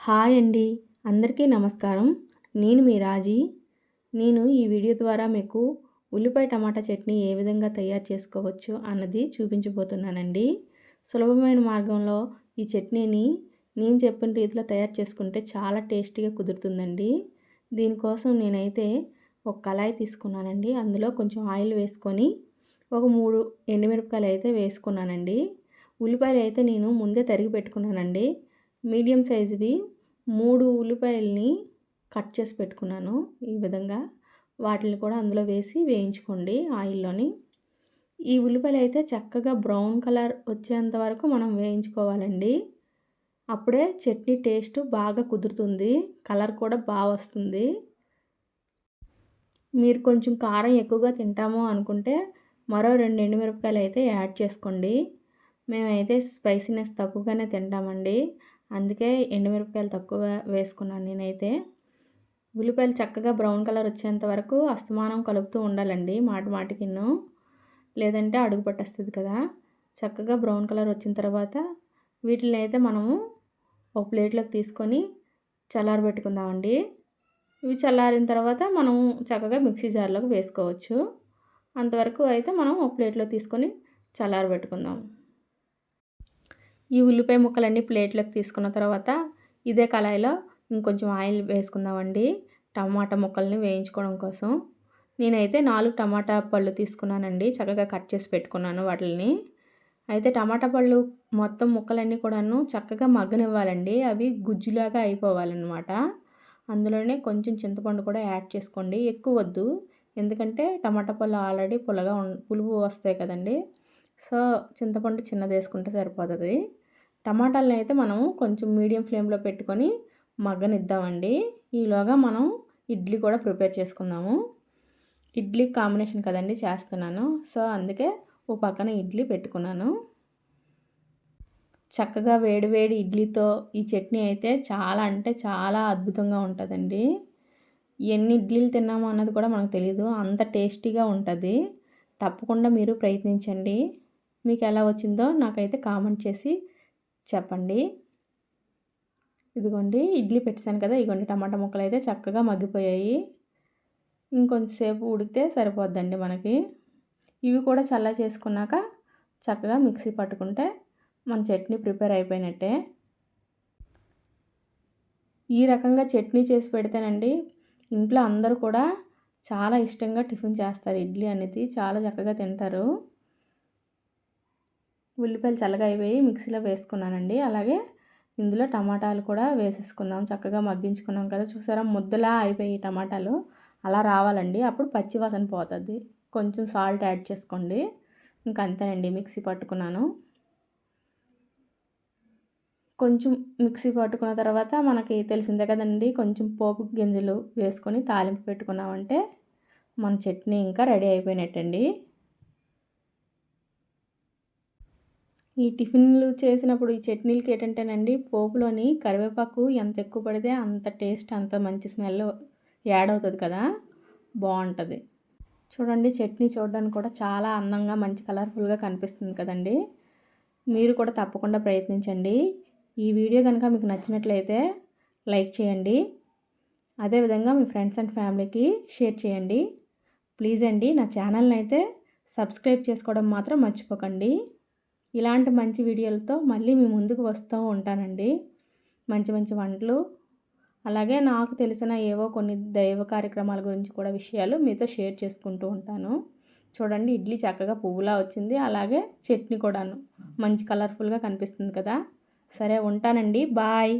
Hi అండి. అందరికీ నమస్కారం. నేను మీ రాజీ. నేను ఈ వీడియో ద్వారా మీకు ఉల్లిపాయ టమాటా చట్నీ ఏ విధంగా తయారు చేసుకోవచ్చు అన్నది చూపించబోతున్నానండి. సులభమైన మార్గంలో ఈ చట్నీని నేను చెప్పిన రీతిలో తయారు చేసుకుంటే చాలా టేస్టీగా కుదురుతుందండి. దీనికోసం నేనైతే ఒక కళాయి తీసుకున్నానండి. అందులో కొంచెం ఆయిల్ వేసుకొని ఒక మూడు ఎండుమిరపకాయలు అయితే వేసుకున్నానండి. ఉల్లిపాయలు అయితే నేను ముందే తరిగి పెట్టుకున్నానండి. మీడియం సైజువి మూడు ఉల్లిపాయల్ని కట్ చేసి పెట్టుకున్నాను ఈ విధంగా. వాటిని కూడా అందులో వేసి వేయించుకోండి ఆయిల్లోని. ఈ ఉల్లిపాయలు అయితే చక్కగా బ్రౌన్ కలర్ వచ్చేంత వరకు మనం వేయించుకోవాలండి. అప్పుడే చట్నీ టేస్ట్ బాగా కుదురుతుంది కలర్ కూడా బాగా వస్తుంది. మీరు కొంచెం కారం ఎక్కువగా తింటాము అనుకుంటే మరో రెండు ఎండుమిరపకాయలు అయితే యాడ్ చేసుకోండి. మేమైతే స్పైసీనెస్ తక్కువగానే తింటామండి. అందుకే ఎండుమిరపకాయలు తక్కువ వేసుకున్నాను నేనైతే. ఉల్లిపాయలు చక్కగా బ్రౌన్ కలర్ వచ్చేంత వరకు అస్తమానం కలుపుతూ ఉండాలండి మాట మాటికిన్ను. లేదంటే అడుగు పట్టేస్తుంది కదా. చక్కగా బ్రౌన్ కలర్ వచ్చిన తర్వాత వీటిని అయితే మనము ఒక ప్లేట్లోకి తీసుకొని చల్లారబెట్టుకుందామండి ఇవి చల్లారిన తర్వాత మనం చక్కగా మిక్సీ జార్లోకి వేసుకోవచ్చు. అంతవరకు అయితే మనం ఒక ప్లేట్లో తీసుకొని చల్లారబెట్టుకుందాం ఈ ఉల్లిపాయ ముక్కలన్నీ ప్లేట్లోకి తీసుకున్న తర్వాత ఇదే కళాయిలో ఇంకొంచెం ఆయిల్ వేసుకుందామండి. టమాటా ముక్కల్ని వేయించుకోవడం కోసం. నేనైతే నాలుగు టమాటా పళ్ళు తీసుకున్నానండి. చక్కగా కట్ చేసి పెట్టుకున్నాను వాటిని అయితే టమాటా పళ్ళు మొత్తం ముక్కలన్నీ కూడాను చక్కగా మగ్గనివ్వాలండి. అవి గుజ్జులాగా అయిపోవాలన్నమాట. అందులోనే కొంచెం చింతపండు కూడా యాడ్ చేసుకోండి. ఎక్కువ వద్దు. ఎందుకంటే టమాటా పళ్ళు ఆల్రెడీ పుల్లగా పులుపు వస్తాయి కదండి. సో చింతపండు చిన్నది వేసుకుంటే సరిపోతుంది. టమాటాలను అయితే మనం కొంచెం మీడియం ఫ్లేమ్లో పెట్టుకొని మగ్గనిద్దామండి. ఈలోగా మనం ఇడ్లీ కూడా ప్రిపేర్ చేసుకుందాము. ఇడ్లీ కాంబినేషన్ కదండి చేస్తున్నాను. సో అందుకే ఓ పక్కన ఇడ్లీ పెట్టుకున్నాను. చక్కగా వేడివేడి ఇడ్లీతో ఈ చట్నీ అయితే చాలా అంటే చాలా అద్భుతంగా ఉంటుందండి. ఎన్ని ఇడ్లీలు తిన్నామో అన్నది కూడా మనకు తెలియదు అంత టేస్టీగా ఉంటుంది. తప్పకుండా మీరు ప్రయత్నించండి. మీకు ఎలా వచ్చిందో నాకైతే కామెంట్ చేసి చెప్పండి. ఇదిగోండి ఇడ్లీ పెట్టాను కదా ఇదిగోండి టమాటా ముక్కలు అయితే చక్కగా మగ్గిపోయాయి. ఇంకొంచెంసేపు ఉడికితే సరిపోద్దండి మనకి. ఇవి కూడా చల్ల చేసుకున్నాక చక్కగా మిక్సీ పట్టుకుంటే మన చట్నీ ప్రిపేర్ అయిపోయినట్టే. ఈ రకంగా చట్నీ చేసి పెడితేనండి ఇంట్లో అందరూ కూడా చాలా ఇష్టంగా టిఫిన్ చేస్తారు. ఇడ్లీ అనేది చాలా చక్కగా తింటారు. ఉల్లిపాయలు చల్లగా అయిపోయి మిక్సీలో వేసుకున్నానండి. అలాగే ఇందులో టమాటాలు కూడా వేసేసుకుందాం. చక్కగా మగ్గించుకున్నాం కదా. చూసారా? ముద్దలా అయిపోయి టమాటాలు. అలా రావాలండి. అప్పుడు పచ్చివాసన పోతుంది. కొంచెం సాల్ట్ యాడ్ చేసుకోండి. ఇంకా అంతేనండి. మిక్సీ పట్టుకున్నాను. కొంచెం మిక్సీ పట్టుకున్న తర్వాత మనకి తెలిసిందే కదండి. కొంచెం పోపు గింజలు వేసుకొని తాలింపు పెట్టుకున్నామంటే మన చట్నీ ఇంకా రెడీ అయిపోయినట్టండి. ఈ టిఫిన్లు చేసినప్పుడు ఈ చట్నీలకి ఏంటంటేనండి పోపులోని కరివేపాకు ఎంత ఎక్కువ పడితే అంత టేస్ట్ అంత మంచి స్మెల్ యాడ్ అవుతుంది కదా బాగుంటుంది. చూడండి చట్నీ చూడడానికి కూడా చాలా అందంగా మంచి కలర్ఫుల్గా కనిపిస్తుంది కదండి. మీరు కూడా తప్పకుండా ప్రయత్నించండి. ఈ వీడియో కనుక మీకు నచ్చినట్లయితే లైక్ చేయండి. అదేవిధంగా మీ ఫ్రెండ్స్ అండ్ ఫ్యామిలీకి షేర్ చేయండి. ప్లీజ్ అండి నా ఛానల్ని అయితే సబ్స్క్రైబ్ చేసుకోవడం మాత్రం మర్చిపోకండి. ఇలాంటి మంచి వీడియోలతో మళ్ళీ మీ ముందుకు వస్తూ ఉంటానండి. మంచి మంచి వంటలు అలాగే నాకు తెలిసిన ఏవో కొన్ని దైవ కార్యక్రమాల గురించి కూడా విషయాలు మీతో షేర్ చేసుకుంటూ ఉంటాను. చూడండి ఇడ్లీ చక్కగా పువ్వులా వచ్చింది. అలాగే చట్నీ కూడాను. మంచి కలర్ఫుల్గా కనిపిస్తుంది కదా. సరే ఉంటానండి. బాయ్.